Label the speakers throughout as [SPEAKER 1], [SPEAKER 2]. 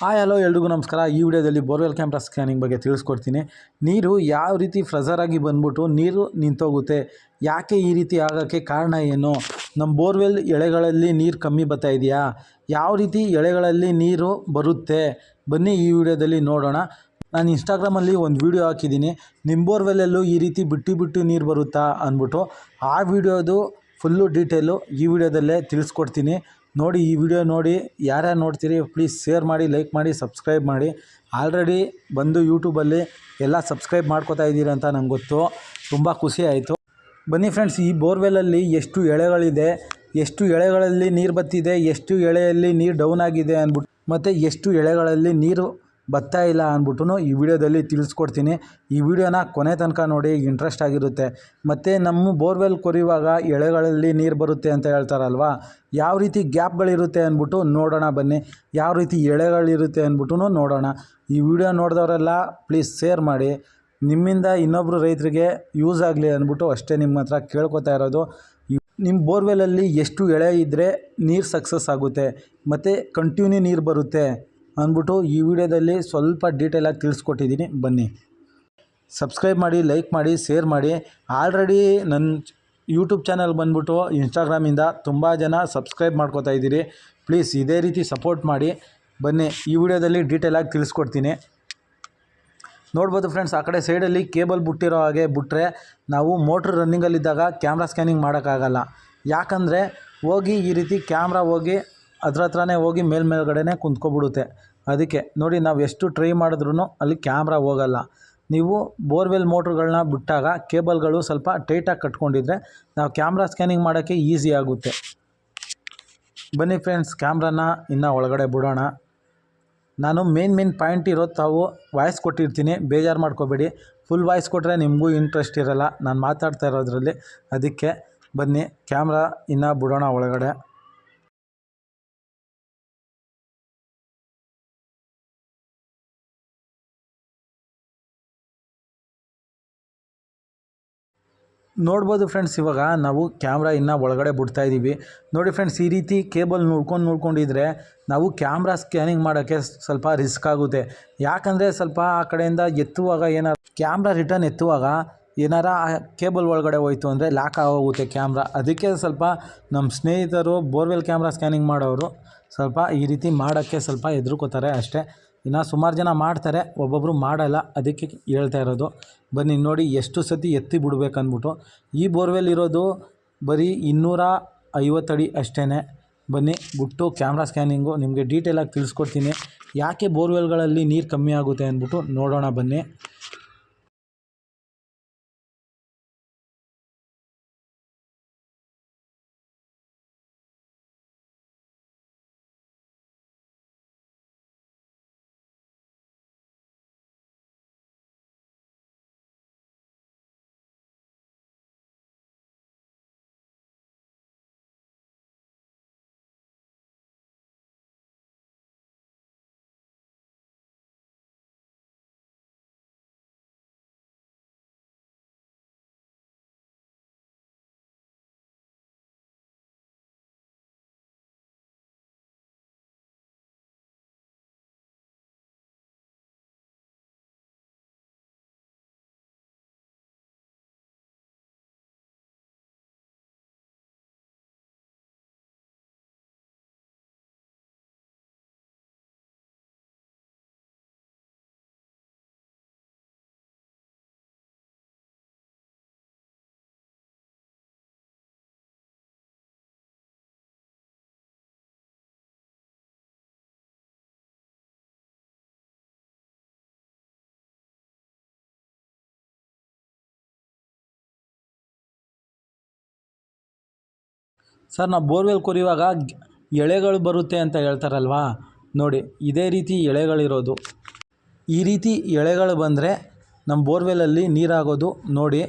[SPEAKER 1] Hi, hello ಎಲ್ರಿಗೂ ನಮಸ್ಕಾರ. ಈ ವಿಡಿಯೋದಲ್ಲಿ ಬೋರ್ವೆಲ್ ಕ್ಯಾಮ್ರಾ ಸ್ಕ್ಯಾನಿಂಗ್ ಬಗ್ಗೆ ತಿಳಿಸ್ಕೊಡ್ತೀನಿ. ನೀರು ಯಾವ ರೀತಿ ಫ್ರೆಜರ್ ಆಗಿ ಬಂದ್ಬಿಟ್ಟು ನೀರು ನಿಂತೋಗುತ್ತೆ, ಯಾಕೆ ಈ ರೀತಿ ಆಗೋಕ್ಕೆ ಕಾರಣ ಏನು? ನಮ್ಮ ಬೋರ್ವೆಲ್ ಎಳೆಗಳಲ್ಲಿ ನೀರು ಕಮ್ಮಿ ಬರ್ತಾ ಇದೆಯಾ? ಯಾವ ರೀತಿ ಎಳೆಗಳಲ್ಲಿ ನೀರು ಬರುತ್ತೆ? ಬನ್ನಿ ಈ ವಿಡಿಯೋದಲ್ಲಿ ನೋಡೋಣ. ನಾನು ಇನ್ಸ್ಟಾಗ್ರಾಮಲ್ಲಿ ಒಂದು ವೀಡಿಯೋ ಹಾಕಿದ್ದೀನಿ. ನಿಮ್ಮ ಬೋರ್ವೆಲ್ಲಲ್ಲೂ ಈ ರೀತಿ ಬಿಟ್ಟು ಬಿಟ್ಟು ನೀರು ಬರುತ್ತಾ ಅಂದ್ಬಿಟ್ಟು ಆ ವಿಡಿಯೋದು ಫುಲ್ಲು ಡೀಟೇಲು ಈ ವಿಡಿಯೋದಲ್ಲೇ ತಿಳಿಸ್ಕೊಡ್ತೀನಿ. ನೋಡಿ ಈ ವಿಡಿಯೋ ನೋಡಿ, ಯಾರ್ಯಾರು ನೋಡ್ತೀರಿ ಪ್ಲೀಸ್ ಶೇರ್ ಮಾಡಿ ಲೈಕ್ ಮಾಡಿ ಸಬ್ಸ್ಕ್ರೈಬ್ ಮಾಡಿ. ಆಲ್ರೆಡಿ ಬಂದು ಯೂಟ್ಯೂಬಲ್ಲಿ ಎಲ್ಲ ಸಬ್ಸ್ಕ್ರೈಬ್ ಮಾಡ್ಕೋತಾ ಇದ್ದೀರಿ ಅಂತ ನಂಗೆ ಗೊತ್ತು. ತುಂಬ ಖುಷಿ ಆಯಿತು. ಬನ್ನಿ ಫ್ರೆಂಡ್ಸ್ ಈ ಬೋರ್ವೆಲಲ್ಲಿ ಎಷ್ಟು ಎಳೆಗಳಿದೆ, ಎಷ್ಟು ಎಳೆಗಳಲ್ಲಿ ನೀರು ಬತ್ತಿದೆ, ಎಷ್ಟು ಎಳೆಯಲ್ಲಿ ನೀರು ಡೌನ್ ಆಗಿದೆ ಅಂದ್ಬಿಟ್ಟು ಮತ್ತು ಎಷ್ಟು ಎಳೆಗಳಲ್ಲಿ ನೀರು ಬರ್ತಾ ಇಲ್ಲ ಅಂದ್ಬಿಟ್ಟು ಈ ವಿಡಿಯೋದಲ್ಲಿ ತಿಳಿಸ್ಕೊಡ್ತೀನಿ. ಈ ವಿಡಿಯೋನ ಕೊನೆ ತನಕ ನೋಡಿ ಇಂಟ್ರೆಸ್ಟ್ ಆಗಿರುತ್ತೆ. ಮತ್ತು ನಮ್ಮ ಬೋರ್ವೆಲ್ ಕೊರಿಯುವಾಗ ಎಳೆಗಳಲ್ಲಿ ನೀರು ಬರುತ್ತೆ ಅಂತ ಹೇಳ್ತಾರಲ್ವ? ಯಾವ ರೀತಿ ಗ್ಯಾಪ್ಗಳಿರುತ್ತೆ ಅಂದ್ಬಿಟ್ಟು ನೋಡೋಣ ಬನ್ನಿ. ಯಾವ ರೀತಿ ಎಳೆಗಳಿರುತ್ತೆ ಅಂದ್ಬಿಟ್ಟು ನೋಡೋಣ. ಈ ವಿಡಿಯೋ ನೋಡಿದವರೆಲ್ಲ ಪ್ಲೀಸ್ ಶೇರ್ ಮಾಡಿ. ನಿಮ್ಮಿಂದ ಇನ್ನೊಬ್ಬರು ರೈತರಿಗೆ ಯೂಸ್ ಆಗಲಿ ಅಂದ್ಬಿಟ್ಟು ಅಷ್ಟೇ ನಿಮ್ಮ ಹತ್ರ ಕೇಳ್ಕೊತಾ ಇರೋದು. ನಿಮ್ಮ ಬೋರ್ವೆಲಲ್ಲಿ ಎಷ್ಟು ಎಳೆ ಇದ್ದರೆ ನೀರು ಸಕ್ಸಸ್ ಆಗುತ್ತೆ? ಮತ್ತು ಕಂಟಿನ್ಯೂ ನೀರು ಬರುತ್ತೆ? ಅಂದ್ಬಿಟ್ಟು ಈ ವಿಡಿಯೋದಲ್ಲಿ ಸ್ವಲ್ಪ ಡೀಟೇಲಾಗಿ ತಿಳಿಸ್ಕೊಟ್ಟಿದ್ದೀನಿ. ಬನ್ನಿ. ಸಬ್ಸ್ಕ್ರೈಬ್ ಮಾಡಿ ಲೈಕ್ ಮಾಡಿ ಶೇರ್ ಮಾಡಿ. ಆಲ್ರೆಡಿ ನನ್ನ ಯೂಟ್ಯೂಬ್ ಚಾನಲ್ ಬಂದ್ಬಿಟ್ಟು ಇನ್ಸ್ಟಾಗ್ರಾಮಿಂದ ತುಂಬ ಜನ ಸಬ್ಸ್ಕ್ರೈಬ್ ಮಾಡ್ಕೋತಾ ಇದ್ದೀರಿ. ಪ್ಲೀಸ್ ಇದೇ ರೀತಿ ಸಪೋರ್ಟ್ ಮಾಡಿ. ಬನ್ನಿ, ಈ ವಿಡಿಯೋದಲ್ಲಿ ಡೀಟೇಲಾಗಿ ತಿಳಿಸ್ಕೊಡ್ತೀನಿ. ನೋಡ್ಬೋದು ಫ್ರೆಂಡ್ಸ್ ಆ ಕಡೆ ಸೈಡಲ್ಲಿ ಕೇಬಲ್ ಬಿಟ್ಟಿರೋ ಹಾಗೆ ಬಿಟ್ಟರೆ ನಾವು ಮೋಟ್ರ್ ರನ್ನಿಂಗಲ್ಲಿದ್ದಾಗ ಕ್ಯಾಮ್ರಾ ಸ್ಕ್ಯಾನಿಂಗ್ ಮಾಡೋಕ್ಕಾಗಲ್ಲ. ಯಾಕಂದರೆ ಹೋಗಿ ಈ ರೀತಿ ಕ್ಯಾಮ್ರಾ ಹೋಗಿ ಅದ್ರ ಹತ್ರನೇ ಹೋಗಿ ಮೇಲ್ ಮೇಲ್ಗಡೆನೇ ಕುಂತ್ಕೊಬಿಡುತ್ತೆ. ಅದಕ್ಕೆ ನೋಡಿ ನಾವು ಎಷ್ಟು ಟ್ರೈ ಮಾಡಿದ್ರೂ ಅಲ್ಲಿ ಕ್ಯಾಮ್ರಾ ಹೋಗಲ್ಲ. ನೀವು ಬೋರ್ವೆಲ್ ಮೋಟ್ರ್ಗಳನ್ನ ಬಿಟ್ಟಾಗ ಕೇಬಲ್ಗಳು ಸ್ವಲ್ಪ ಟೈಟಾಗಿ ಕಟ್ಕೊಂಡಿದ್ರೆ ನಾವು ಕ್ಯಾಮ್ರಾ ಸ್ಕ್ಯಾನಿಂಗ್ ಮಾಡೋಕ್ಕೆ ಈಸಿ ಆಗುತ್ತೆ. ಬನ್ನಿ ಫ್ರೆಂಡ್ಸ್ ಕ್ಯಾಮ್ರಾನ ಇನ್ನು ಒಳಗಡೆ ಬಿಡೋಣ. ನಾನು ಮೇನ್ ಮೇನ್ ಪಾಯಿಂಟ್ ಇರೋದು ತಾವು ವಾಯ್ಸ್ ಕೊಟ್ಟಿರ್ತೀನಿ, ಬೇಜಾರು ಮಾಡ್ಕೋಬೇಡಿ. ಫುಲ್ ವಾಯ್ಸ್ ಕೊಟ್ಟರೆ ನಿಮಗೂ ಇಂಟ್ರೆಸ್ಟ್ ಇರೋಲ್ಲ. ನಾನು ಮಾತಾಡ್ತಾ ಇರೋದ್ರಲ್ಲಿ. ಅದಕ್ಕೆ ಬನ್ನಿ ಕ್ಯಾಮ್ರಾ ಇನ್ನು ಬಿಡೋಣ ಒಳಗಡೆ. ನೋಡ್ಬೋದು ಫ್ರೆಂಡ್ಸ್ ಇವಾಗ ನಾವು ಕ್ಯಾಮ್ರಾ ಇನ್ನು ಒಳಗಡೆ ಬಿಡ್ತಾ ಇದ್ದೀವಿ ನೋಡಿ ಫ್ರೆಂಡ್ಸ್ ಈ ರೀತಿ ಕೇಬಲ್ ನೋಡ್ಕೊಂಡು ನೋಡ್ಕೊಂಡಿದ್ರೆ ನಾವು ಕ್ಯಾಮ್ರಾ ಸ್ಕ್ಯಾನಿಂಗ್ ಮಾಡೋಕ್ಕೆ ಸ್ವಲ್ಪ ರಿಸ್ಕ್ ಆಗುತ್ತೆ. ಯಾಕಂದರೆ ಸ್ವಲ್ಪ ಆ ಕಡೆಯಿಂದ ಎತ್ತುವಾಗ ಏನಾರ ಕ್ಯಾಮ್ರಾ ರಿಟರ್ನ್ ಎತ್ತುವಾಗ ಏನಾರ ಕೇಬಲ್ ಒಳಗಡೆ ಹೋಯ್ತು ಅಂದರೆ ಲಾಕ್ ಆಗೋಗುತ್ತೆ ಕ್ಯಾಮ್ರಾ ಅದಕ್ಕೆ ಸ್ವಲ್ಪ ನಮ್ಮ ಸ್ನೇಹಿತರು ಬೋರ್ವೆಲ್ ಕ್ಯಾಮ್ರಾ ಸ್ಕ್ಯಾನಿಂಗ್ ಮಾಡೋರು ಸ್ವಲ್ಪ ಈ ರೀತಿ ಮಾಡೋಕ್ಕೆ ಸ್ವಲ್ಪ ಹೆದರ್ಕೋತಾರೆ ಅಷ್ಟೇ. ಇನ್ನು ಸುಮಾರು ಜನ ಮಾಡ್ತಾರೆ ಒಬ್ಬೊಬ್ಬರು ಮಾಡಲ್ಲ, ಅದಕ್ಕೆ ಹೇಳ್ತಾ ಇರೋದು. ಬನ್ನಿ, ನೋಡಿ ಎಷ್ಟು ಸತಿ ಎತ್ತಿ ಬಿಡ್ಬೇಕಂದ್ಬಿಟ್ಟು ಈ ಬೋರ್ವೆಲ್ ಇರೋದು ಬರೀ ಇನ್ನೂರ ಐವತ್ತಡಿ ಅಷ್ಟೇ ಬನ್ನಿ, ಬಿಟ್ಟು ಕ್ಯಾಮ್ರಾ ಸ್ಕ್ಯಾನಿಂಗು ನಿಮಗೆ ಡೀಟೇಲಾಗಿ ತಿಳಿಸ್ಕೊಡ್ತೀನಿ. ಯಾಕೆ ಬೋರ್ವೆಲ್ಗಳಲ್ಲಿ ನೀರು ಕಮ್ಮಿ ಆಗುತ್ತೆ ಅಂದ್ಬಿಟ್ಟು ನೋಡೋಣ ಬನ್ನಿ. ಸರ್, ನಾವು ಬೋರ್ವೆಲ್ ಕೊರೆಯುವಾಗ ಎಳೆಗಳು ಬರುತ್ತೆ ಅಂತ ಹೇಳ್ತಾರಲ್ವಾ? ನೋಡಿ, ಇದೇ ರೀತಿ ಎಳೆಗಳಿರೋದು. ಈ ರೀತಿ ಎಳೆಗಳು ಬಂದರೆ ನಮ್ಮ ಬೋರ್ವೆಲಲ್ಲಿ ನೀರಾಗೋದು. ನೋಡಿ,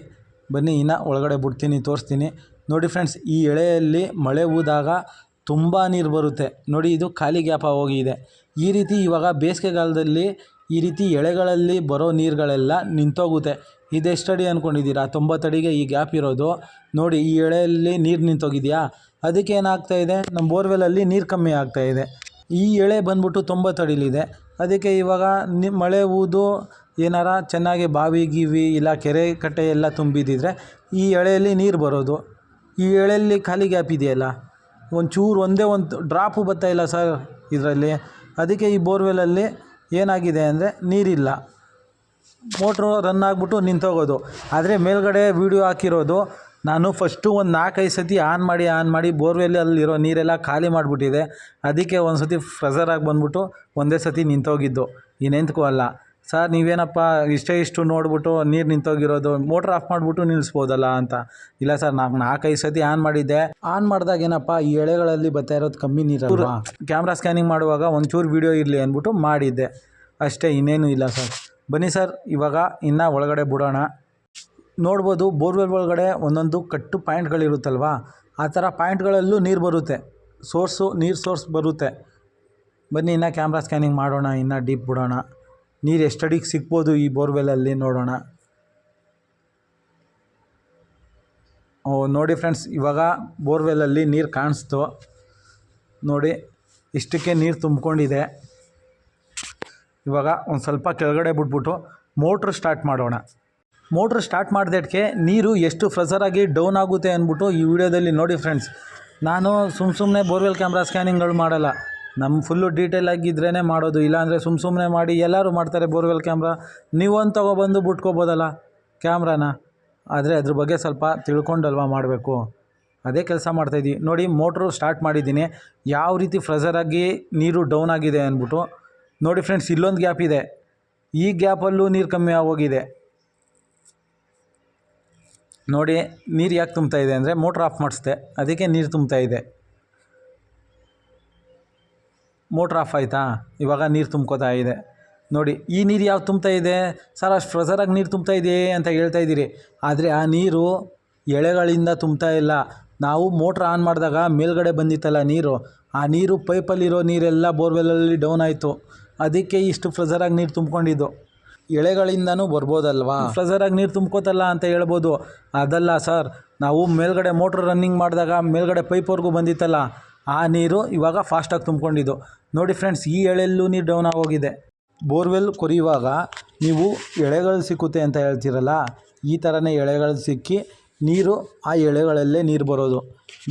[SPEAKER 1] ಬನ್ನಿ, ಇನ್ನು ಒಳಗಡೆ ಬಿಡ್ತೀನಿ, ತೋರಿಸ್ತೀನಿ. ನೋಡಿ ಫ್ರೆಂಡ್ಸ್, ಈ ಎಳೆಯಲ್ಲಿ ಮಳೆ ಹೂದಾಗ ತುಂಬ ನೀರು ಬರುತ್ತೆ. ನೋಡಿ, ಇದು ಖಾಲಿ ಗ್ಯಾಪ ಹೋಗಿದೆ. ಈ ರೀತಿ ಇವಾಗ ಬೇಸಿಗೆಗಾಲದಲ್ಲಿ ಈ ರೀತಿ ಎಳೆಗಳಲ್ಲಿ ಬರೋ ನೀರುಗಳೆಲ್ಲ ನಿಂತೋಗುತ್ತೆ. ಇದೆಷ್ಟಡಿ ಅಂದ್ಕೊಂಡಿದ್ದೀರಾ ತೊಂಬತ್ತಡಿಗೆ ಈ ಗ್ಯಾಪ್ ಇರೋದು. ನೋಡಿ, ಈ ಎಳೆಯಲ್ಲಿ ನೀರು ನಿಂತೋಗಿದೆಯಾ? ಅದಕ್ಕೆ ಏನಾಗ್ತಾ ಇದೆ? ನಮ್ಮ ಬೋರ್ವೆಲಲ್ಲಿ ನೀರು ಕಮ್ಮಿ ಆಗ್ತಾ ಇದೆ. ಈ ಎಳೆ ಬಂದ್ಬಿಟ್ಟು ತೊಂಬತ್ತಡಿಲಿದೆ ಅದಕ್ಕೆ ಇವಾಗ ನಿ, ಮಳೆ ಊದು, ಏನಾರ ಚೆನ್ನಾಗಿ ಬಾವಿ ಗೀವಿ ಇಲ್ಲ ಕೆರೆ ಕಟ್ಟೆ ಎಲ್ಲ ತುಂಬಿದ್ದಿದ್ರೆ ಈ ಎಳೆಯಲ್ಲಿ ನೀರು ಬರೋದು. ಈ ಎಳೆಯಲ್ಲಿ ಖಾಲಿ ಗ್ಯಾಪ್ ಇದೆಯಲ್ಲ? ಒಂಚೂರು ಒಂದೇ ಒಂದು ಡ್ರಾಪು ಇಲ್ಲ ಸರ್ ಇದರಲ್ಲಿ. ಅದಕ್ಕೆ ಈ ಬೋರ್ವೆಲಲ್ಲಿ ಏನಾಗಿದೆ ಅಂದರೆ ನೀರಿಲ್ಲ. ಮೋಟ್ರು ರನ್ ಆಗಿಬಿಟ್ಟು ನಿಂತೋಗೋದು. ಆದರೆ ಮೇಲ್ಗಡೆ ವೀಡಿಯೋ ಹಾಕಿರೋದು ನಾನು ಫಸ್ಟು ಒಂದು ನಾಲ್ಕೈದು ಸತಿ ಆನ್ ಮಾಡಿ ಆನ್ ಮಾಡಿ ಬೋರ್ವೆಲ್ ಅಲ್ಲಿರೋ ನೀರೆಲ್ಲ ಖಾಲಿ ಮಾಡಿಬಿಟ್ಟಿದೆ. ಅದಕ್ಕೆ ಒಂದು ಸತಿ ಫ್ರೆಝರಾಗಿ ಬಂದ್ಬಿಟ್ಟು ಒಂದೇ ಸತಿ ನಿಂತೋಗಿದ್ದು. ಇನ್ನೆಂತಕ್ಕೂ ಅಲ್ಲ. ಸರ್ ನೀವೇನಪ್ಪ ಇಷ್ಟೇ ಇಷ್ಟು ನೋಡ್ಬಿಟ್ಟು ನೀರು ನಿಂತೋಗಿರೋದು ಮೋಟ್ರ್ ಆಫ್ ಮಾಡಿಬಿಟ್ಟು ನಿಲ್ಲಿಸ್ಬೋದಲ್ಲ ಅಂತ. ಇಲ್ಲ ಸರ್ ನಾನು ನಾಲ್ಕೈದು ಸತಿ ಆನ್ ಮಾಡಿದ್ದೆ. ಆನ್ ಮಾಡಿದಾಗ ಏನಪ್ಪ, ಈ ಎಳೆಗಳಲ್ಲಿ ಬರ್ತಾ ಇರೋದು ಕಮ್ಮಿ ನೀರು ಕ್ಯಾಮ್ರಾ ಸ್ಕ್ಯಾನಿಂಗ್ ಮಾಡುವಾಗ ಒಂಚೂರು ವೀಡಿಯೋ ಇರಲಿ ಅಂದ್ಬಿಟ್ಟು ಮಾಡಿದ್ದೆ. ಅಷ್ಟೇ, ಇನ್ನೇನು ಇಲ್ಲ ಸರ್ ಬನ್ನಿ ಸರ್ ಇವಾಗ ಇನ್ನೂ ಒಳಗಡೆ ಬಿಡೋಣ. ನೋಡ್ಬೋದು ಬೋರ್ವೆಲ್ ಒಳಗಡೆ ಒಂದೊಂದು ಕಟ್ಟು ಪಾಯಿಂಟ್ಗಳಿರುತ್ತಲ್ವಾ? ಆ ಥರ ಪಾಯಿಂಟ್ಗಳಲ್ಲೂ ನೀರು ಬರುತ್ತೆ. ಸೋರ್ಸು, ನೀರು ಸೋರ್ಸ್ ಬರುತ್ತೆ. ಬನ್ನಿ, ಇನ್ನೂ ಕ್ಯಾಮ್ರಾ ಸ್ಕ್ಯಾನಿಂಗ್ ಮಾಡೋಣ, ಇನ್ನು ಡೀಪ್ ಬಿಡೋಣ. ನೀರು ಎಷ್ಟಡಿಗೆ ಸಿಗ್ಬೋದು ಈ ಬೋರ್ವೆಲಲ್ಲಿ ನೋಡೋಣ. ಓ, ನೋಡಿ ಫ್ರೆಂಡ್ಸ್, ಇವಾಗ ಬೋರ್ವೆಲಲ್ಲಿ ನೀರು ಕಾಣಿಸ್ತು. ನೋಡಿ, ಇಷ್ಟಕ್ಕೆ ನೀರು ತುಂಬಿಕೊಂಡಿದೆ. ಇವಾಗ ಒಂದು ಸ್ವಲ್ಪ ಕೆಳಗಡೆ ಬಿಟ್ಬಿಟ್ಟು ಮೋಟ್ರ್ ಸ್ಟಾರ್ಟ್ ಮಾಡೋಣ. ಮೋಟ್ರ್ ಸ್ಟಾರ್ಟ್ ಮಾಡಿದಕ್ಕೆ ನೀರು ಎಷ್ಟು ಫ್ರೆಸರಾಗಿ ಡೌನ್ ಆಗುತ್ತೆ ಅಂದ್ಬಿಟ್ಟು ಈ ವಿಡಿಯೋದಲ್ಲಿ ನೋಡಿ ಫ್ರೆಂಡ್ಸ್. ನಾನು ಸುಮ್ಮ ಸುಮ್ಮನೆ ಬೋರ್ವೆಲ್ ಕ್ಯಾಮ್ರಾ ಸ್ಕ್ಯಾನಿಂಗ್ಗಳು ಮಾಡಲ್ಲ. ನಮ್ಮ ಫುಲ್ಲು ಡೀಟೇಲ್ ಆಗಿದ್ರೇ ಮಾಡೋದು. ಇಲ್ಲಾಂದರೆ ಸುಮ್ಮ ಸುಮ್ಮನೆ ಮಾಡಿ ಎಲ್ಲರೂ ಮಾಡ್ತಾರೆ ಬೋರ್ವೆಲ್ ಕ್ಯಾಮ್ರಾ. ನೀವೊಂದು ತೊಗೊಬಂದು ಬಿಟ್ಕೋಬೋದಲ್ಲ ಕ್ಯಾಮ್ರಾನ. ಆದರೆ ಅದ್ರ ಬಗ್ಗೆ ಸ್ವಲ್ಪ ತಿಳ್ಕೊಂಡಲ್ವಾ ಮಾಡಬೇಕು. ಅದೇ ಕೆಲಸ ಮಾಡ್ತಾಯಿದ್ದೀವಿ ನೋಡಿ ಮೋಟ್ರು ಸ್ಟಾರ್ಟ್ ಮಾಡಿದ್ದೀನಿ. ಯಾವ ರೀತಿ ಫ್ರೆಸರಾಗಿ ನೀರು ಡೌನ್ ಆಗಿದೆ ಅಂದ್ಬಿಟ್ಟು. ನೋಡಿ ಫ್ರೆಂಡ್ಸ್, ಇಲ್ಲೊಂದು ಗ್ಯಾಪ್ ಇದೆ. ಈ ಗ್ಯಾಪಲ್ಲೂ ನೀರು ಕಮ್ಮಿ ಆಗೋಗಿದೆ. ನೋಡಿ, ನೀರು ಯಾಕೆ ತುಂಬ್ತಾ ಇದೆ ಅಂದರೆ ಮೋಟ್ರ್ ಆಫ್ ಮಾಡಿಸ್ದೆ. ಅದಕ್ಕೆ ನೀರು ತುಂಬ್ತಾ ಇದೆ. ಮೋಟ್ರ್ ಆಫ್ ಆಯಿತಾ? ಇವಾಗ ನೀರು ತುಂಬ್ಕೋತಾ ಇದೆ. ನೋಡಿ, ಈ ನೀರು ಯಾವ್ದು ತುಂಬ್ತಾ ಇದೆ? ಸರ್, ಅಷ್ಟು ಫ್ರೆಸರಾಗಿ ನೀರು ತುಂಬ್ತಾ ಇದೆ ಅಂತ ಹೇಳ್ತಾ ಇದ್ದೀರಿ. ಆದರೆ ಆ ನೀರು ಎಳೆಗಳಿಂದ ತುಂಬ್ತಾ ಇಲ್ಲ. ನಾವು ಮೋಟ್ರ್ ಆನ್ ಮಾಡಿದಾಗ ಮೇಲ್ಗಡೆ ಬಂದಿತ್ತಲ್ಲ ನೀರು. ಆ ನೀರು ಪೈಪಲ್ಲಿರೋ ನೀರೆಲ್ಲ ಬೋರ್ವೆಲಲ್ಲಿ ಡೌನ್ ಆಯಿತು. ಅದಕ್ಕೆ ಇಷ್ಟು ಫ್ರೆಸರಾಗಿ ನೀರು ತುಂಬ್ಕೊಂಡಿದ್ದು. ಎಳೆಗಳಿಂದನೂ ಬರ್ಬೋದಲ್ವಾ? ಫ್ರೆಸರಾಗಿ ನೀರು ತುಂಬ್ಕೋತಲ್ಲ ಅಂತ ಹೇಳ್ಬೋದು. ಅದಲ್ಲ ಸರ್ ನಾವು ಮೇಲ್ಗಡೆ ಮೋಟ್ರ್ ರನ್ನಿಂಗ್ ಮಾಡಿದಾಗ ಮೇಲ್ಗಡೆ ಪೈಪ್ವರೆಗೂ ಬಂದಿತ್ತಲ್ಲ ಆ ನೀರು ಇವಾಗ ಫಾಸ್ಟಾಗಿ ತುಂಬ್ಕೊಂಡಿದ್ದು. ನೋಡಿ ಫ್ರೆಂಡ್ಸ್ ಈ ಎಳೆಯಲ್ಲೂ ನೀರು ಡೌನ್ ಆಗೋಗಿದೆ. ಬೋರ್ವೆಲ್ ಕೊರೆಯುವಾಗ ನೀವು ಎಳೆಗಳು ಸಿಕ್ಕುತ್ತೆ ಅಂತ ಹೇಳ್ತೀರಲ್ಲ ಈ ಥರನೇ ಎಳೆಗಳು ಸಿಕ್ಕಿ ನೀರು ಆ ಎಳೆಗಳಲ್ಲೇ ನೀರು ಬರೋದು.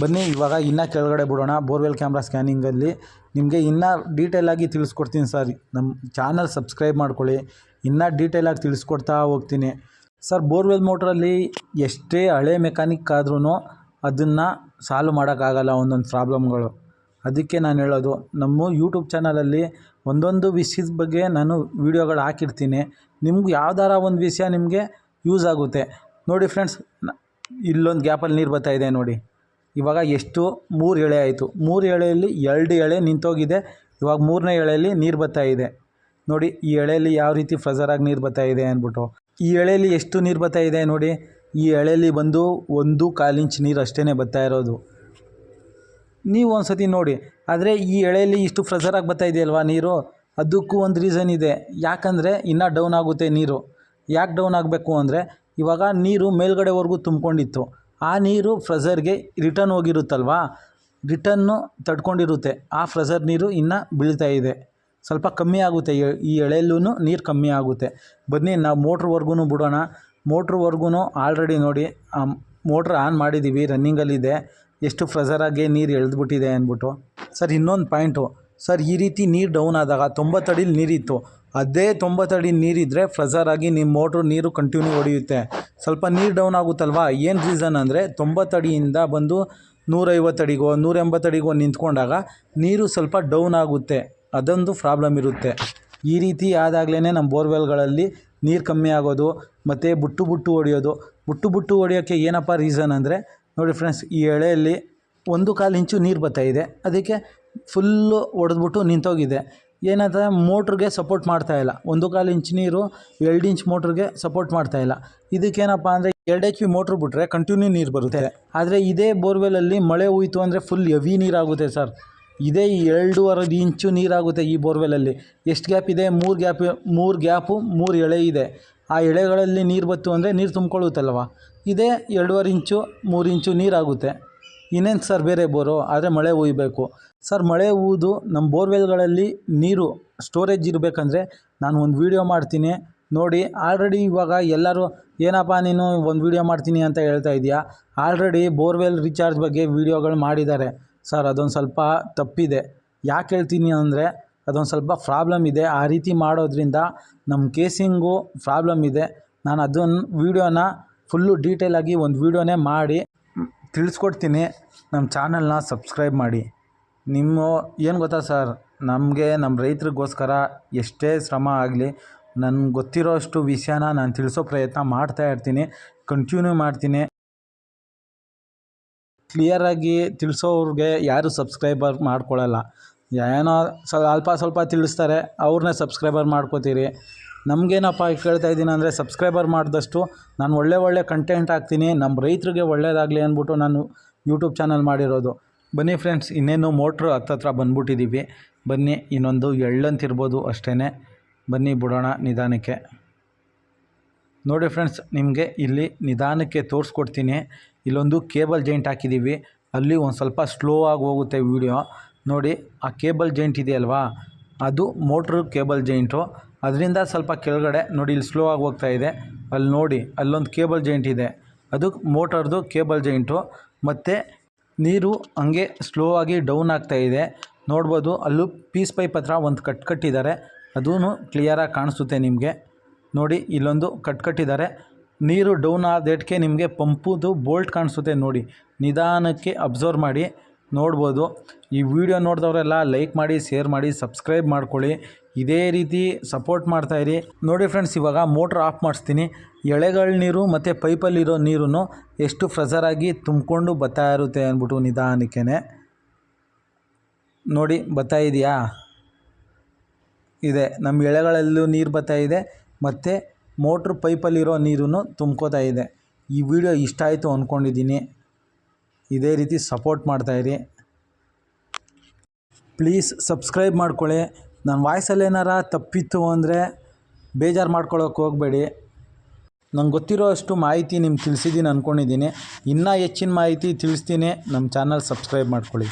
[SPEAKER 1] ಬನ್ನಿ ಇವಾಗ ಇನ್ನೂ ಕೆಳಗಡೆ ಬಿಡೋಣ. ಬೋರ್ವೆಲ್ ಕ್ಯಾಮ್ರಾ ಸ್ಕ್ಯಾನಿಂಗಲ್ಲಿ ನಿಮಗೆ ಇನ್ನೂ ಡೀಟೇಲಾಗಿ ತಿಳಿಸ್ಕೊಡ್ತೀನಿ ಸರ್. ನಮ್ಮ ಚಾನಲ್ ಸಬ್ಸ್ಕ್ರೈಬ್ ಮಾಡ್ಕೊಳ್ಳಿ. ಇನ್ನೂ ಡೀಟೇಲಾಗಿ ತಿಳಿಸ್ಕೊಡ್ತಾ ಹೋಗ್ತೀನಿ. ಸರ್, ಬೋರ್ವೆಲ್ ಮೋಟ್ರಲ್ಲಿ ಎಷ್ಟೇ ಹಳೆ ಮೆಕ್ಯಾನಿಕ್ ಆದ್ರೂ ಅದನ್ನು ಸಾಲ್ವ್ ಮಾಡೋಕ್ಕಾಗಲ್ಲ ಒಂದೊಂದು ಪ್ರಾಬ್ಲಮ್ಗಳು. ಅದಕ್ಕೆ ನಾನು ಹೇಳೋದು, ನಮ್ಮ ಯೂಟ್ಯೂಬ್ ಚಾನಲಲ್ಲಿ ಒಂದೊಂದು ವಿಷಯದ ಬಗ್ಗೆ ನಾನು ವೀಡಿಯೋಗಳು ಹಾಕಿರ್ತೀನಿ. ನಿಮ್ಗೆ ಯಾವ್ದಾರ ಒಂದು ವಿಷಯ ನಿಮಗೆ ಯೂಸ್ ಆಗುತ್ತೆ. ನೋಡಿ ಫ್ರೆಂಡ್ಸ್, ಇಲ್ಲೊಂದು ಗ್ಯಾಪಲ್ಲಿ ನೀರು ಬರ್ತಾ ಇದೆ ನೋಡಿ. ಇವಾಗ ಎಷ್ಟು? ಮೂರು ಎಳೆ ಆಯಿತು. ಮೂರು ಎಳೆಯಲ್ಲಿ ಎರಡು ಎಳೆ ನಿಂತೋಗಿದೆ. ಇವಾಗ ಮೂರನೇ ಎಳೆಯಲ್ಲಿ ನೀರು ಬರ್ತಾ ಇದೆ. ನೋಡಿ, ಈ ಎಳೆಯಲ್ಲಿ ಯಾವ ರೀತಿ ಫ್ರೆಜರಾಗಿ ನೀರು ಬರ್ತಾ ಇದೆ ಅಂದ್ಬಿಟ್ಟು. ಈ ಎಳೆಯಲ್ಲಿ ಎಷ್ಟು ನೀರು ಬರ್ತಾ ಇದೆ ನೋಡಿ. ಈ ಎಳೆಯಲ್ಲಿ ಬಂದು ಒಂದು ಕಾಲು ಇಂಚ್ ನೀರು ಅಷ್ಟೇ ಬರ್ತಾ ಇರೋದು. ನೀವು ಒಂದು ಸತಿ ನೋಡಿ. ಆದರೆ ಈ ಎಳೆಯಲ್ಲಿ ಇಷ್ಟು ಫ್ರೆಜರಾಗಿ ಬರ್ತಾ ಇದೆಯಲ್ವಾ ನೀರು? ಅದಕ್ಕೂ ಒಂದು ರೀಸನ್ ಇದೆ. ಯಾಕಂದರೆ ಇನ್ನೂ ಡೌನ್ ಆಗುತ್ತೆ ನೀರು. ಯಾಕೆ ಡೌನ್ ಆಗಬೇಕು ಅಂದರೆ ಇವಾಗ ನೀರು ಮೇಲ್ಗಡೆವರೆಗೂ ತುಂಬ್ಕೊಂಡಿತ್ತು. ಆ ನೀರು ಫ್ರೆಸರ್ಗೆ ರಿಟರ್ನ್ ಹೋಗಿರುತ್ತಲ್ವಾ? ರಿಟನ್ನು ತಡ್ಕೊಂಡಿರುತ್ತೆ. ಆ ಫ್ರೆಸರ್ ನೀರು ಇನ್ನು ಬೀಳ್ತಾ ಇದೆ. ಸ್ವಲ್ಪ ಕಮ್ಮಿ ಆಗುತ್ತೆ. ಈ ಎಳೆಯಲ್ಲೂ ನೀರು ಕಮ್ಮಿ ಆಗುತ್ತೆ. ಬನ್ನಿ, ನಾವು ಮೋಟ್ರ್ವರ್ಗೂ ಬಿಡೋಣ. ಮೋಟ್ರ್ವರ್ಗೂ ಆಲ್ರೆಡಿ ನೋಡಿ ಮೋಟ್ರ್ ಆನ್ ಮಾಡಿದ್ದೀವಿ ರನ್ನಿಂಗಲ್ಲಿದೆ. ಎಷ್ಟು ಫ್ರೆಸರಾಗಿ ನೀರು ಎಳೆದ್ಬಿಟ್ಟಿದೆ ಅಂದ್ಬಿಟ್ಟು. ಸರ್, ಇನ್ನೊಂದು ಪಾಯಿಂಟು. ಸರ್, ಈ ರೀತಿ ನೀರು ಡೌನ್ ಆದಾಗ ತೊಂಬತ್ತಡಿಲಿ ನೀರಿತ್ತು. ಅದೇ ತೊಂಬತ್ತಡಿ ನೀರಿದ್ದರೆ ಫ್ರೆಸರಾಗಿ ನಿಮ್ಮ ಮೋಟ್ರು ನೀರು ಕಂಟಿನ್ಯೂ ಹೊಡೆಯುತ್ತೆ ಸ್ವಲ್ಪ ನೀರು ಡೌನ್ ಆಗುತ್ತಲ್ವಾ? ಏನು ರೀಸನ್ ಅಂದರೆ ತೊಂಬತ್ತಡಿಯಿಂದ ಬಂದು ನೂರೈವತ್ತಡಿಗೋ ನೂರ ಎಂಬತ್ತಡಿಗೋ ನಿಂತ್ಕೊಂಡಾಗ ನೀರು ಸ್ವಲ್ಪ ಡೌನ್ ಆಗುತ್ತೆ. ಅದೊಂದು ಪ್ರಾಬ್ಲಮ್ ಇರುತ್ತೆ. ಈ ರೀತಿ ಆದಾಗಲೇ ನಮ್ಮ ಬೋರ್ವೆಲ್ಗಳಲ್ಲಿ ನೀರು ಕಮ್ಮಿ ಆಗೋದು, ಮತ್ತು ಬುಟ್ಟು ಬುಟ್ಟು ಹೊಡೆಯೋದು ಬುಟ್ಟು ಬುಟ್ಟು ಹೊಡೆಯೋಕ್ಕೆ ಏನಪ್ಪ ರೀಸನ್ ಅಂದರೆ ನೋಡಿ ಫ್ರೆಂಡ್ಸ್, ಈ ಎಳೆಯಲ್ಲಿ ಒಂದು ಕಾಲು ಇಂಚು ನೀರು ಬರ್ತಾಯಿದೆ ಅದಕ್ಕೆ ಫುಲ್ಲು ಹೊಡೆದ್ಬಿಟ್ಟು ನಿಂತೋಗಿದೆ. ಏನಂತ ಮೋಟ್ರಿಗೆ ಸಪೋರ್ಟ್ ಮಾಡ್ತಾ ಇಲ್ಲ. ಒಂದು ಕಾಲು ಇಂಚ್ ನೀರು, ಎರಡು ಇಂಚ್ ಮೋಟ್ರಿಗೆ ಸಪೋರ್ಟ್ ಮಾಡ್ತಾ ಇಲ್ಲ. ಇದಕ್ಕೇನಪ್ಪ ಅಂದರೆ ಎರಡು ಎಚ್ ಪಿ ಮೋಟ್ರ್ ಬಿಟ್ಟರೆ ಕಂಟಿನ್ಯೂ ನೀರು ಬರುತ್ತೆ. ಆದರೆ ಇದೇ ಬೋರ್ವೆಲಲ್ಲಿ ಮಳೆ ಹೋಯಿತು ಅಂದರೆ ಫುಲ್ ಎವಿ ನೀರಾಗುತ್ತೆ ಸರ್. ಇದೇ ಎರಡೂವರೆ ಇಂಚು ನೀರಾಗುತ್ತೆ ಈ ಬೋರ್ವೆಲಲ್ಲಿ. ಎಷ್ಟು ಗ್ಯಾಪ್ ಇದೆ? ಮೂರು ಗ್ಯಾಪ್ ಮೂರು ಗ್ಯಾಪು ಮೂರು ಎಳೆ ಇದೆ. ಆ ಎಳೆಗಳಲ್ಲಿ ನೀರು ಬತ್ತು ಅಂದರೆ ನೀರು ತುಂಬ್ಕೊಳ್ಳುತ್ತಲ್ವ? ಇದೇ ಎರಡೂವರೆ ಇಂಚು, ಮೂರು ಇಂಚು ನೀರಾಗುತ್ತೆ. ಇನ್ನೇನು ಸರ್ ಬೇರೆ ಬೋರು? ಆದರೆ ಮಳೆ ಹುಯ್ಬೇಕು ಸರ್, ಮಳೆ ಹೂದು ನಮ್ಮ ಬೋರ್ವೆಲ್ಗಳಲ್ಲಿ ನೀರು ಸ್ಟೋರೇಜ್ ಇರಬೇಕಂದ್ರೆ ನಾನು ಒಂದು ವೀಡಿಯೋ ಮಾಡ್ತೀನಿ. ನೋಡಿ, ಆಲ್ರೆಡಿ ಇವಾಗ ಎಲ್ಲರೂ, ಏನಪ್ಪ ನೀನು ಒಂದು ವೀಡಿಯೋ ಮಾಡ್ತೀನಿ ಅಂತ ಹೇಳ್ತಾ ಇದೀಯಾ? ಆಲ್ರೆಡಿ ಬೋರ್ವೆಲ್ ರೀಚಾರ್ಜ್ ಬಗ್ಗೆ ವೀಡಿಯೋಗಳು ಮಾಡಿದ್ದಾರೆ. ಸರ್, ಅದೊಂದು ಸ್ವಲ್ಪ ತಪ್ಪಿದೆ. ಯಾಕೆ ಹೇಳ್ತೀನಿ ಅಂದರೆ, ಅದೊಂದು ಸ್ವಲ್ಪ ಪ್ರಾಬ್ಲಮ್ ಇದೆ. ಆ ರೀತಿ ಮಾಡೋದ್ರಿಂದ ನಮ್ಮ ಕೇಸಿಂಗು ಪ್ರಾಬ್ಲಮ್ ಇದೆ. ನಾನು ಅದನ್ನು ವೀಡಿಯೋನ ಫುಲ್ಲು ಡೀಟೇಲಾಗಿ ಒಂದು ವೀಡಿಯೋನೇ ಮಾಡಿ ತಿಳಿಸ್ಕೊಡ್ತೀನಿ. ನಮ್ಮ ಚಾನಲ್ನ ಸಬ್ಸ್ಕ್ರೈಬ್ ಮಾಡಿ. ನಿಮ್ಮ ಏನು ಗೊತ್ತಾ ಸರ್? ನಮಗೆ ನಮ್ಮ ರೈತರಿಗೋಸ್ಕರ ಎಷ್ಟೇ ಶ್ರಮ ಆಗಲಿ, ನನ್ಗೆ ಗೊತ್ತಿರೋಷ್ಟು ವಿಷಯನ ನಾನು ತಿಳಿಸೋ ಪ್ರಯತ್ನ ಮಾಡ್ತಾ ಇರ್ತೀನಿ ಕಂಟಿನ್ಯೂ ಮಾಡ್ತೀನಿ. ಕ್ಲಿಯರಾಗಿ ತಿಳಿಸೋರಿಗೆ ಯಾರು ಸಬ್ಸ್ಕ್ರೈಬರ್ ಮಾಡ್ಕೊಳ್ಳಲ್ಲ ಏನೋ ಸ್ವಲ್ಪ ಸ್ವಲ್ಪ ತಿಳಿಸ್ತಾರೆ ಅವ್ರನ್ನೇ ಸಬ್ಸ್ಕ್ರೈಬರ್ ಮಾಡ್ಕೋತೀರಿ. ನಮಗೇನಪ್ಪ ಕೇಳ್ತಾ ಇದ್ದೀನಿ ಅಂದರೆ ಸಬ್ಸ್ಕ್ರೈಬರ್ ಮಾಡಿದಷ್ಟು ನಾನು ಒಳ್ಳೆ ಒಳ್ಳೆ ಕಂಟೆಂಟ್ ಹಾಕ್ತೀನಿ ನಮ್ಮ ರೈತರಿಗೆ ಒಳ್ಳೇದಾಗಲಿ ಅಂದ್ಬಿಟ್ಟು ನಾನು ಯೂಟ್ಯೂಬ್ ಚಾನಲ್ ಮಾಡಿರೋದು. ಬನ್ನಿ ಫ್ರೆಂಡ್ಸ್, ಇನ್ನೇನು ಮೋಟ್ರ್ ಹತ್ತತ್ರ ಬಂದ್ಬಿಟ್ಟಿದ್ದೀವಿ ಬನ್ನಿ, ಇನ್ನೊಂದು ಎಳ್ಳಂತಿರ್ಬೋದು ಅಷ್ಟೇ ಬನ್ನಿ ಬಿಡೋಣ ನಿಧಾನಕ್ಕೆ. ನೋಡಿ ಫ್ರೆಂಡ್ಸ್, ನಿಮಗೆ ಇಲ್ಲಿ ನಿಧಾನಕ್ಕೆ ತೋರಿಸ್ಕೊಡ್ತೀನಿ. ಇಲ್ಲೊಂದು ಕೇಬಲ್ ಜಾಯಿಂಟ್ ಹಾಕಿದ್ದೀವಿ ಅಲ್ಲಿ ಒಂದು ಸ್ವಲ್ಪ ಸ್ಲೋ ಆಗಿ ಹೋಗುತ್ತೆ ವೀಡಿಯೋ. ನೋಡಿ, ಆ ಕೇಬಲ್ ಜೈಂಟ್ ಇದೆಯಲ್ವಾ ಅದು ಮೋಟ್ರ್ ಕೇಬಲ್ ಜೈಂಟು ಅದರಿಂದ ಸ್ವಲ್ಪ ಕೆಳಗಡೆ, ನೋಡಿ, ಇಲ್ಲಿ ಸ್ಲೋ ಆಗಿ ಹೋಗ್ತಾ ಇದೆ. ಅಲ್ಲಿ ನೋಡಿ, ಅಲ್ಲೊಂದು ಕೇಬಲ್ ಜಾಯಿಂಟ್ ಇದೆ. ಅದು ಮೋಟರ್ದು ಕೇಬಲ್ ಜೈಂಟು ಮತ್ತು ನೀರು ಹಂಗೆ ಸ್ಲೋ ಆಗಿ ಡೌನ್ ಆಗ್ತಾ ಇದೆ. ನೋಡ್ಬೋದು, ಅಲ್ಲೂ ಪೀಸ್ ಪೈಪ್ ಹತ್ರ ಒಂದು ಕಟ್ ಕಟ್ಟಿದ್ದಾರೆ ಅದೂ ಕ್ಲಿಯರಾಗಿ ಕಾಣಿಸುತ್ತೆ ನಿಮಗೆ. ನೋಡಿ, ಇಲ್ಲೊಂದು ಕಟ್ ಕಟ್ಟಿದ್ದಾರೆ ನೀರು ಡೌನ್ ಆದೇಟ್ಗೆ ನಿಮಗೆ ಪಂಪುದು ಬೋಲ್ಟ್ ಕಾಣಿಸುತ್ತೆ ನೋಡಿ. ನಿಧಾನಕ್ಕೆ ಅಬ್ಸರ್ವ್ ಮಾಡಿ ನೋಡ್ಬೋದು. ಈ ವಿಡಿಯೋ ನೋಡಿದವರೆಲ್ಲ ಲೈಕ್ ಮಾಡಿ ಶೇರ್ ಮಾಡಿ ಸಬ್ಸ್ಕ್ರೈಬ್ ಮಾಡ್ಕೊಳ್ಳಿ. ಇದೇ ರೀತಿ ಸಪೋರ್ಟ್ ಮಾಡ್ತಾಯಿರಿ ನೋಡಿ ಫ್ರೆಂಡ್ಸ್ ಇವಾಗ ಮೋಟ್ರ್ ಆಫ್ ಮಾಡಿಸ್ತೀನಿ. ಎಳೆಗಳ ನೀರು ಮತ್ತು ಪೈಪಲ್ಲಿರೋ ನೀರು ಎಷ್ಟು ಫ್ರೆಸರಾಗಿ ತುಂಬಿಕೊಂಡು ಬರ್ತಾ ಇರುತ್ತೆ ಅಂದ್ಬಿಟ್ಟು ನಿಧಾನಕ್ಕೆ ನೋಡಿ ಬತ್ತಾ ಇದೆಯಾ? ಇದೆ. ನಮ್ಮ ಎಳೆಗಳಲ್ಲೂ ನೀರು ಬರ್ತಾ ಇದೆ. ಮತ್ತು ಮೋಟ್ರ್ ಪೈಪಲ್ಲಿರೋ ನೀರು ತುಂಬ್ಕೋತಾ ಇದೆ. ಈ ವಿಡಿಯೋ ಇಷ್ಟ ಆಯಿತು ಅಂದ್ಕೊಂಡಿದ್ದೀನಿ ಇದೇ ರೀತಿ ಸಪೋರ್ಟ್ ಮಾಡ್ತಾಯಿರಿ ಪ್ಲೀಸ್ ಸಬ್ಸ್ಕ್ರೈಬ್ ಮಾಡ್ಕೊಳ್ಳಿ. ನನ್ನ ವಾಯ್ಸಲ್ಲಿ ಏನಾರ ತಪ್ಪಿತ್ತು ಅಂದರೆ ಬೇಜಾರು ಮಾಡ್ಕೊಳ್ಳೋಕೆ ಹೋಗಬೇಡಿ. ನಂಗೆ ಗೊತ್ತಿರೋ ಅಷ್ಟು ಮಾಹಿತಿ ನಿಮ್ಗೆ ತಿಳಿಸಿದ್ದೀನಿ ಅಂದ್ಕೊಂಡಿದ್ದೀನಿ ಇನ್ನೂ ಹೆಚ್ಚಿನ ಮಾಹಿತಿ ತಿಳಿಸ್ತೀನಿ. ನಮ್ಮ ಚಾನಲ್ ಸಬ್ಸ್ಕ್ರೈಬ್ ಮಾಡ್ಕೊಳ್ಳಿ.